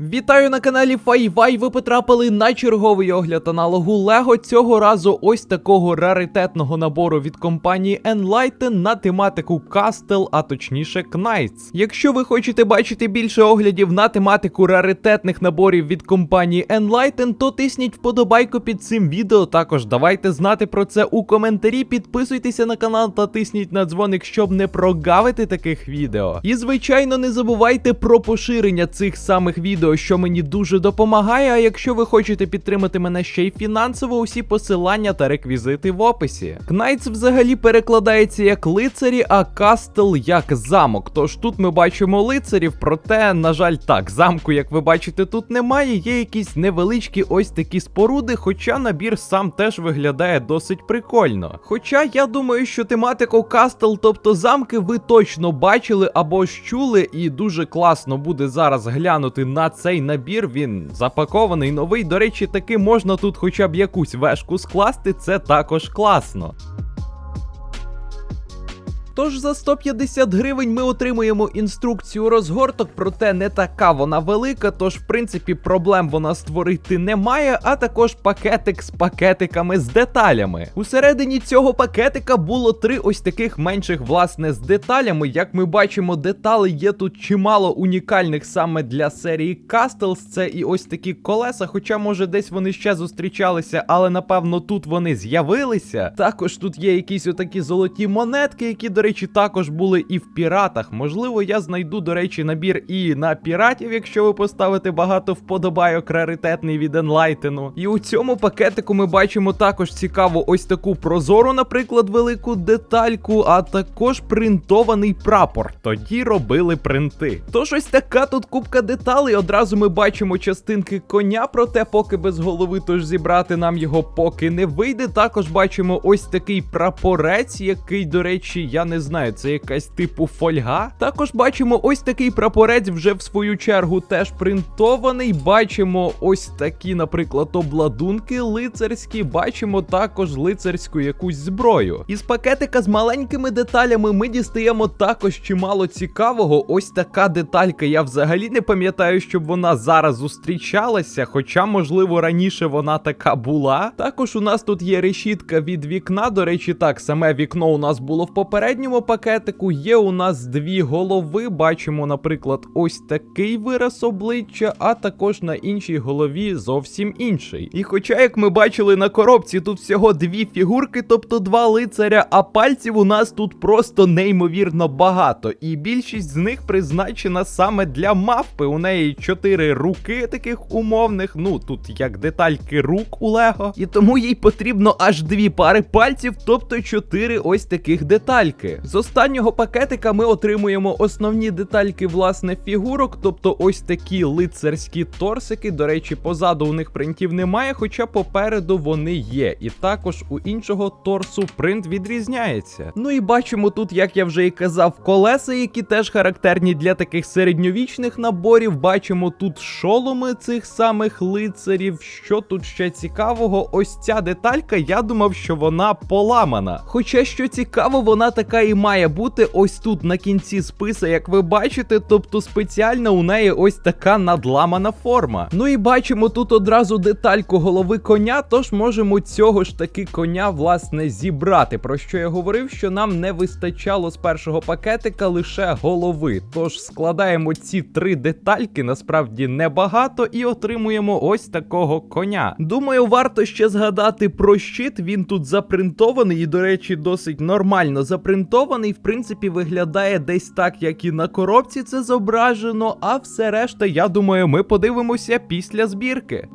Вітаю на каналі Файвай. Ви потрапили на черговий огляд аналогу Лего. Цього разу ось такого раритетного набору від компанії Enlighten на тематику Castle, а точніше Knights. Якщо ви хочете бачити більше оглядів на тематику раритетних наборів від компанії Enlighten, то тисніть вподобайку під цим відео. Також давайте знати про це у коментарі. Підписуйтеся на канал та тисніть на дзвоник, щоб не прогавити таких відео. І звичайно, не забувайте про поширення цих самих відео, що мені дуже допомагає. А якщо ви хочете підтримати мене ще й фінансово, усі посилання та реквізити в описі. Кнайтс взагалі перекладається як лицарі, а кастел як замок. Тож тут ми бачимо лицарів, проте, на жаль, так, замку, як ви бачите, тут немає. Є якісь невеличкі ось такі споруди, хоча набір сам теж виглядає досить прикольно. Хоча я думаю, що тематику кастел, тобто замки, ви точно бачили або ж чули, і дуже класно буде зараз глянути на цей набір. Він запакований новий. До речі, таки можна тут хоча б якусь вешку скласти, це також класно. Тож за 150 гривень ми отримуємо інструкцію розгорток, проте не така вона велика, тож в принципі проблем вона створити немає, а також пакетик з пакетиками з деталями. Усередині цього пакетика було три ось таких менших, власне, з деталями. Як ми бачимо, деталей є тут чимало унікальних саме для серії Castles. Це і ось такі колеса, хоча може десь вони ще зустрічалися, але напевно тут вони з'явилися. Також тут є якісь отакі золоті монетки, які, до речі, також були і в піратах. Можливо, я знайду, до речі, набір і на піратів, якщо ви поставите багато вподобайок раритетний від Enlighten. І у цьому пакетику ми бачимо також цікаву ось таку прозору, наприклад, велику детальку, а також принтований прапор. Тоді робили принти. Тож ось така тут кубка деталей. Одразу ми бачимо частинки коня, проте поки без голови, тож зібрати нам його поки не вийде. Також бачимо ось такий прапорець, який, до речі, я не знаю, це якась типу фольга. Також бачимо ось такий прапорець, вже в свою чергу теж принтований. Бачимо ось такі, наприклад, обладунки лицарські. Бачимо також лицарську якусь зброю. Із пакетика з маленькими деталями ми дістаємо також чимало цікавого. Ось така деталька. Я взагалі не пам'ятаю, щоб вона зараз зустрічалася, хоча, можливо, раніше вона така була. Також у нас тут є решітка від вікна. До речі, так, саме вікно у нас було в попередньому пакетику. Є у нас дві голови. Бачимо, наприклад, ось такий вираз обличчя, а також на іншій голові зовсім інший. І хоча, як ми бачили на коробці, тут всього дві фігурки, тобто два лицаря, а пальців у нас тут просто неймовірно багато. І більшість з них призначена саме для мавпи. У неї чотири руки таких умовних. Ну тут як детальки рук у Лего. І тому їй потрібно аж дві пари пальців, тобто чотири ось таких детальки. З останнього пакетика ми отримуємо основні детальки власне фігурок, тобто ось такі лицарські торсики. До речі, позаду у них принтів немає, хоча попереду вони є. І також у іншого торсу принт відрізняється. Ну і бачимо тут, як я вже і казав, колеса, які теж характерні для таких середньовічних наборів. Бачимо тут шоломи цих самих лицарів. Що тут ще цікавого? Ось ця деталька, я думав, що вона поламана. Хоча що цікаво, вона така і має бути ось тут на кінці списа, як ви бачите, тобто спеціально у неї ось така надламана форма. Ну і бачимо тут одразу детальку голови коня, тож можемо цього ж таки коня власне зібрати. Про що я говорив, що нам не вистачало з першого пакетика лише голови. Тож складаємо ці три детальки, насправді небагато, і отримуємо ось такого коня. Думаю, варто ще згадати про щит. Він тут запринтований і, до речі, досить нормально запринтований. В принципі, виглядає десь так, як і на коробці це зображено. А все решта, я думаю, ми подивимося після збірки.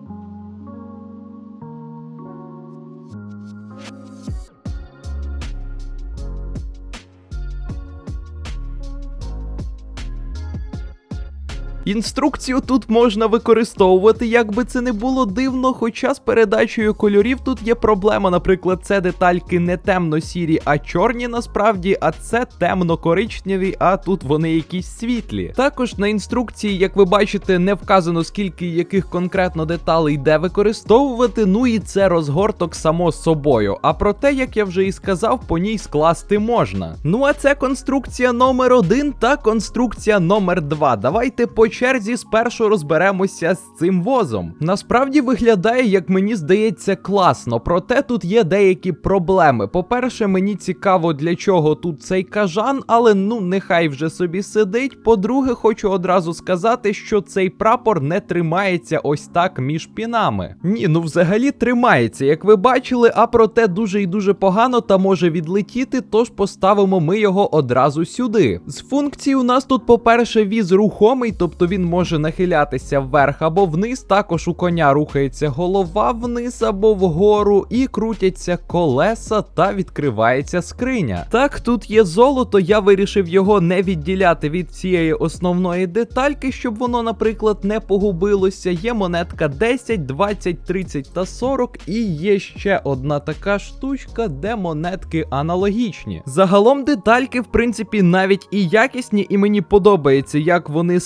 Інструкцію тут можна використовувати, як би це не було дивно, хоча з передачею кольорів тут є проблема. Наприклад, це детальки не темно-сірі, а чорні насправді, а це темно-коричневі, а тут вони якісь світлі. Також на інструкції, як ви бачите, не вказано скільки яких конкретно деталей де використовувати. Ну і це розгорток само собою. А про те, як я вже і сказав, по ній скласти можна. Ну а це конструкція номер один та конструкція номер два. Давайте почнемо. Черзі спершу розберемося з цим возом. Насправді виглядає, як мені здається, класно, проте тут є деякі проблеми. По-перше, мені цікаво, для чого тут цей кажан, але ну нехай вже собі сидить. По-друге, хочу одразу сказати, що цей прапор не тримається ось так між пінами. Ні, ну взагалі тримається, як ви бачили, а проте дуже і дуже погано та може відлетіти, тож поставимо ми його одразу сюди. З функцій у нас тут, по-перше, віз рухомий, тобто він може нахилятися вверх або вниз. Також у коня рухається голова вниз або вгору, і крутяться колеса та відкривається скриня. Так, тут є золото, я вирішив його не відділяти від цієї основної детальки, щоб воно, наприклад, не погубилося. Є монетка 10, 20, 30 та 40, і є ще одна така штучка, де монетки аналогічні. Загалом детальки, в принципі, навіть і якісні, і мені подобається, як вони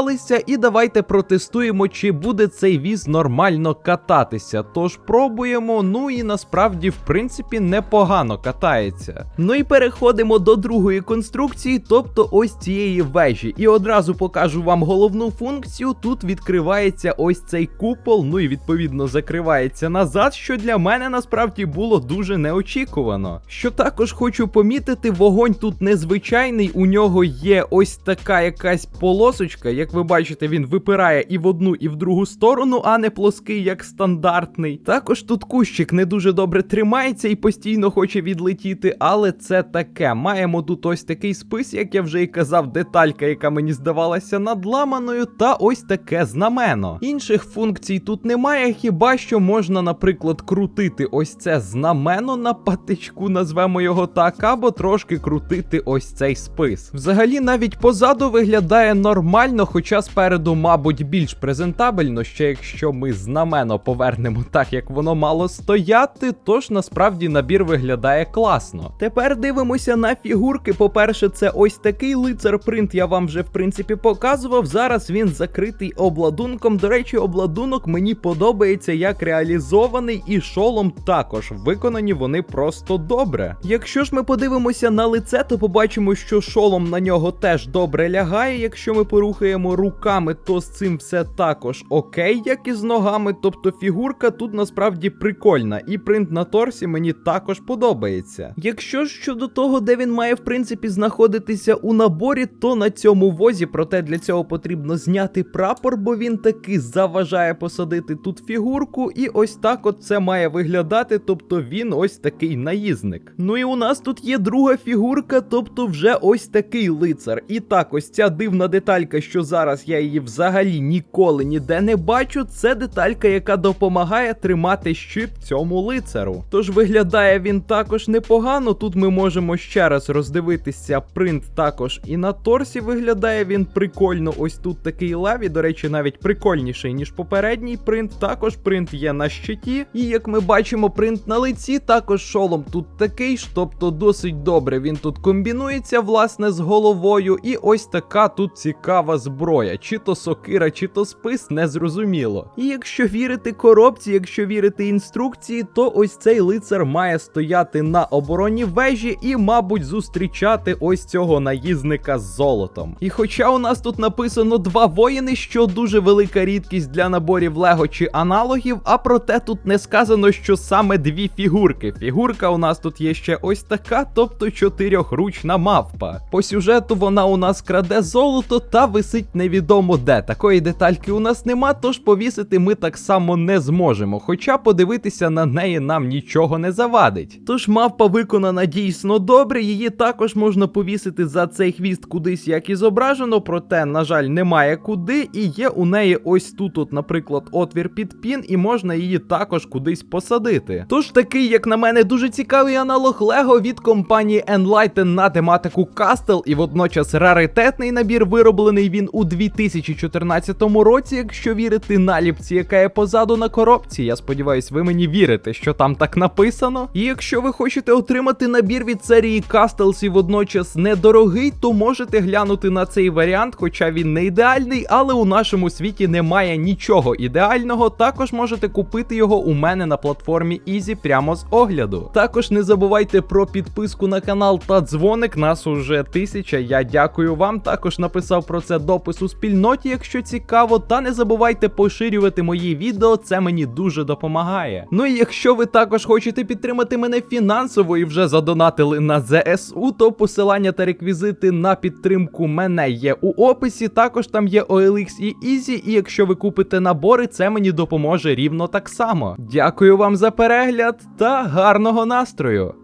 складалися. І давайте протестуємо, чи буде цей віз нормально кататися. Тож пробуємо. Ну і насправді, в принципі, непогано катається. Ну і переходимо до другої конструкції, тобто ось цієї вежі. І одразу покажу вам головну функцію. Тут відкривається ось цей купол, ну і відповідно закривається назад, що для мене насправді було дуже неочікувано. Що також хочу помітити, вогонь тут незвичайний, у нього є ось така якась полосочка. Як ви бачите, він випирає і в одну, і в другу сторону, а не плоский, як стандартний. Також тут кущик не дуже добре тримається і постійно хоче відлетіти, але це таке. Маємо тут ось такий спис, як я вже і казав, деталька, яка мені здавалася надламаною, та ось таке знамено. Інших функцій тут немає, хіба що можна, наприклад, крутити ось це знамено на патичку, назвемо його так, або трошки крутити ось цей спис. Взагалі, навіть позаду виглядає нормально, хоча спереду, мабуть, більш презентабельно, ще якщо ми знамено повернемо так, як воно мало стояти, тож насправді набір виглядає класно. Тепер дивимося на фігурки. По-перше, це ось такий лицар принт, я вам вже в принципі показував. Зараз він закритий обладунком. До речі, обладунок мені подобається як реалізований, і шолом також виконані вони просто добре. Якщо ж ми подивимося на лице, то побачимо, що шолом на нього теж добре лягає. Якщо ми порухаємо руками, то з цим все також окей, як і з ногами. Тобто фігурка тут насправді прикольна, і принт на торсі мені також подобається. Якщо ж щодо того, де він має в принципі знаходитися у наборі, то на цьому возі, проте для цього потрібно зняти прапор, бо він таки заважає посадити тут фігурку, і ось так от це має виглядати. Тобто він ось такий наїзник. Ну і у нас тут є друга фігурка, тобто вже ось такий лицар. І так, ось ця дивна деталька, що зараз я її взагалі ніколи ніде не бачу. Це деталька, яка допомагає тримати щит цьому лицару. Тож виглядає він також непогано. Тут ми можемо ще раз роздивитися принт також і на торсі виглядає він прикольно. Ось тут такий леві, до речі, навіть прикольніший, ніж попередній принт. Також принт є на щиті. І як ми бачимо, принт на лиці, також шолом тут такий ж, тобто досить добре він тут комбінується, власне, з головою. І ось така тут цікава зброя. Чи то сокира, чи то спис, незрозуміло. І якщо вірити коробці, якщо вірити інструкції, то ось цей лицар має стояти на обороні вежі і, мабуть, зустрічати ось цього наїзника з золотом. І хоча у нас тут написано два воїни, що дуже велика рідкість для наборів Лего чи аналогів, а проте тут не сказано, що саме дві фігурки. Фігурка у нас тут є ще ось така, тобто чотирьохручна мавпа. По сюжету вона у нас краде золото та висить невідомо де. Такої детальки у нас нема, тож повісити ми так само не зможемо. Хоча подивитися на неї нам нічого не завадить. Тож мавпа виконана дійсно добре, її також можна повісити за цей хвіст кудись, як і зображено, проте, на жаль, немає куди, і є у неї ось тут, от, наприклад, отвір під пін, і можна її також кудись посадити. Тож такий, як на мене, дуже цікавий аналог Лего від компанії Enlighten на тематику Castle, і водночас раритетний набір вироблений він у 2014 році, якщо вірити наліпці, яка є позаду на коробці. Я сподіваюсь, ви мені вірите, що там так написано. І якщо ви хочете отримати набір від серії Castles і водночас недорогий, то можете глянути на цей варіант, хоча він не ідеальний, але у нашому світі немає нічого ідеального. Також можете купити його у мене на платформі Easy прямо з огляду. Також не забувайте про підписку на канал та дзвоник. Нас уже тисяча. Я дякую вам. Також написав про це допис напис у спільноті, якщо цікаво, та не забувайте поширювати мої відео, це мені дуже допомагає. Ну і якщо ви також хочете підтримати мене фінансово і вже задонатили на ЗСУ, то посилання та реквізити на підтримку мене є у описі. Також там є OLX і Easy, і якщо ви купите набори, це мені допоможе рівно так само. Дякую вам за перегляд та гарного настрою!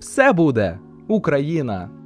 Все буде Україна!